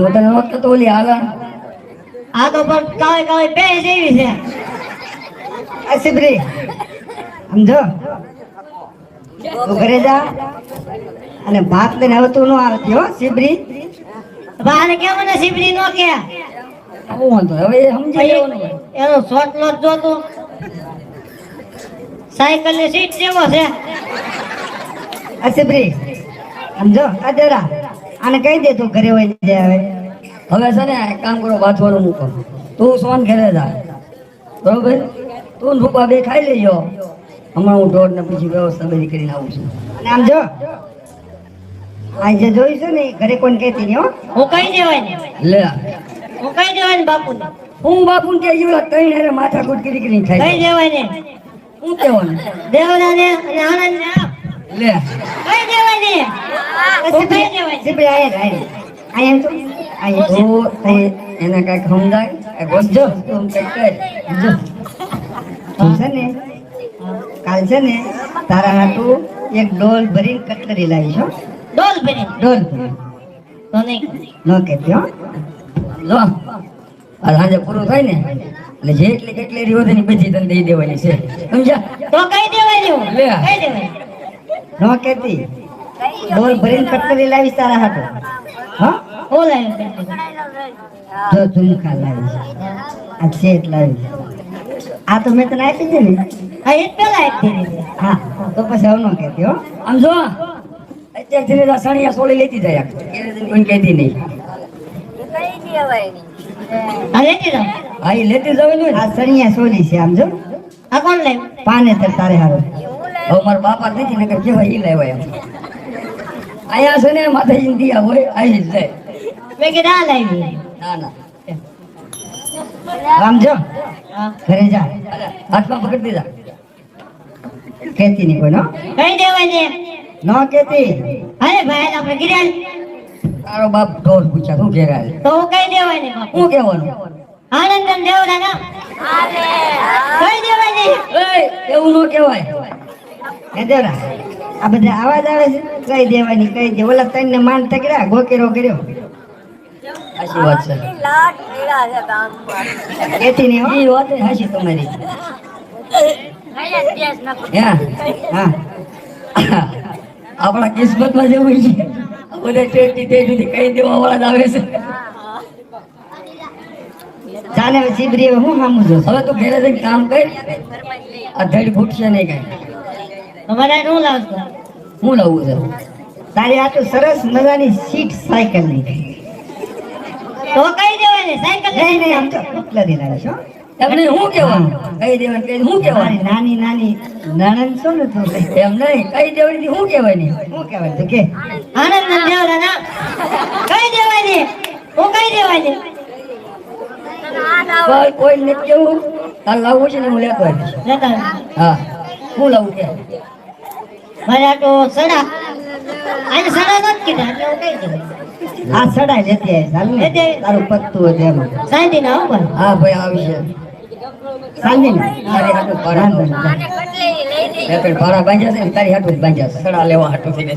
હું તને વખત તો ઓલી હાલા આ તો પણ કાવે કાવે બે જેવી છે. અસિબરી સમજો? ઘરે જા. અને ભાત ને હવે તું ન આવતી હો સિબરી. બાને કેમ મને સિબરી નો કે? હું વાંધો હવે એ સમજી. એનો શોર્ટ લોટ તું સાયકલની સીટ જેવો છે. આ સિબરી. સમજો? આ જરા આને કહી દે તું ઘરે હોય જાય હવે હવે છે ને એક કામ કરો વાંચવાનું મૂકો. તું સોન ઘેરે જાય બરોબર? તું ને રૂપા બે ખાઈ લેજો હમણાં હું ઢોર ને પછી વ્યવસ્થા બધી કરીને આવું છું. અને આમ જો. આ જે જોયું છે ને એ ઘરે કોણ કહેતી નહીં હો. હું કઈ દેવાય લે. હું કઈ દેવાય બાપુ હું બાપુ કે જીવડા કઈ હારે માથા કૂટ કરી કરીને કઈ દેવાય ને? હું કેવાનું દેવાના ને અને આનંદ ને લે. કઈ દેવાય ને? કઈ દેવાય? ને સિબરી આયા આયા. આયા આયા તો તે એને કંઈક સમજાય. એ ગોજો તું કંઈક કર. જો. તું છે ને કાલ છે ને તારા હાટુ એક ડોલ ભરીને કટલરી લાવી છો ડોલ ભરી ડોલ ભરી તો નહીં. ન કહેતી હો. લો. આ સાંજે પૂરું થાય ને એટલે જેટલી કેટલી રહ્યો તેની બધી તને દઈ દેવાની છે. સમજ્યા? તો કઈ દેવાની લે. કઈ દેવાની? ન કહેતી. ડોલ ભરીને કટલરી લાવીશ તારા હાટુ હા? હું લાવી દેવાય. જો ઝુમકા લાવીશ આ સેટ લાવી આ તો મેં તને આપી છે ને હા એ જ પેલા આપી દીધી હા તો પછી હવે ન કહેતી હો આમ જો અત્યારથી ને સાણિયા સોળી લેતી જાય કોઈ કહેતી નહીં હા એ લેતી જવાની આ સણિયા સોલી છે આમ જો આ કોણ લાવ્યું પાને તર તારે હારું હવે મારા બાપા નથી ને કેવા એ લાવ્યા એમ અહીંયા છે ને માથે દિયા હોય અહીં જ જાય મેં કીધું આ લાવી ના ના. આમ ઘરે જા. હાથમાં પકડી દીધા કહેતી નહીં કોઈ નો? કઈ દેવાય ને ન કહેતી અરે ભાઈ આપણે ગિરાલ તારો બાપ ઢોર પૂછ્યા શું ઘેરા તો હું કઈ દેવાય ને બાપુ? શું કહેવાનું? આનંદ દેવડા ના? કઈ દેવાય ને એય, એવું ન કહેવાય. એ દેવરા આ બધા અવાજ આવે છે. કઈ દેવાની કઈ દે. ઓલા તને માન તકડ્યા ગોકેરો કર્યો. સાચી વાત છે. કહેતી નહીં હો. એ વાત ય તમારી. આપણા કિસ્મત આપણા કિસ્મતમાં જેવું છે બધા ટેટી ટેટી કઈ દેવા વાળા આવે છે. જાને હવે ચીબરી હવે હું સામું છું હવે તું ઘેરે જઈને કામ કર. આ ધડ ફૂટશે નહીં કઈ. તમારે શું લાવશો? હું લાવું છું? તારી આ તો સરસ મજાની સીટ સાયકલની તો કઈ દેવાય સાયકલ નહીં નહીં આમ તો કટલરી લાવીશ છો તમને હું કહેવાનું? કહી દેવાનું કહી હું મારી નાની નાની. નણંદ છો ને તો એમ નહીં કહી દેવાની હું કેવાની શું કેવાની તું કે. આનંદ અને દેવડા ના કઈ દેવાની ને? હું કઈ દેવાની ને? કોઈ કોઈ નથી કેવું? તાર લાવવું છે ને હું લેતો આવીશ. હા. હું લાવું કે? મારે તો સડા. આને સડા નત કીધા એટલે હું આ સડાઈ લેતી આવીશ હાલ ને. તારું પત્તું હતું એમાં. શાંતિ ના હો હા ભાઈ આવશે સાંજે ને. તારી હાટું ભાડા બાંધ્યા છે તારી હાટું બાંધ્યા છે. સડા લેવા હાટું થઈને.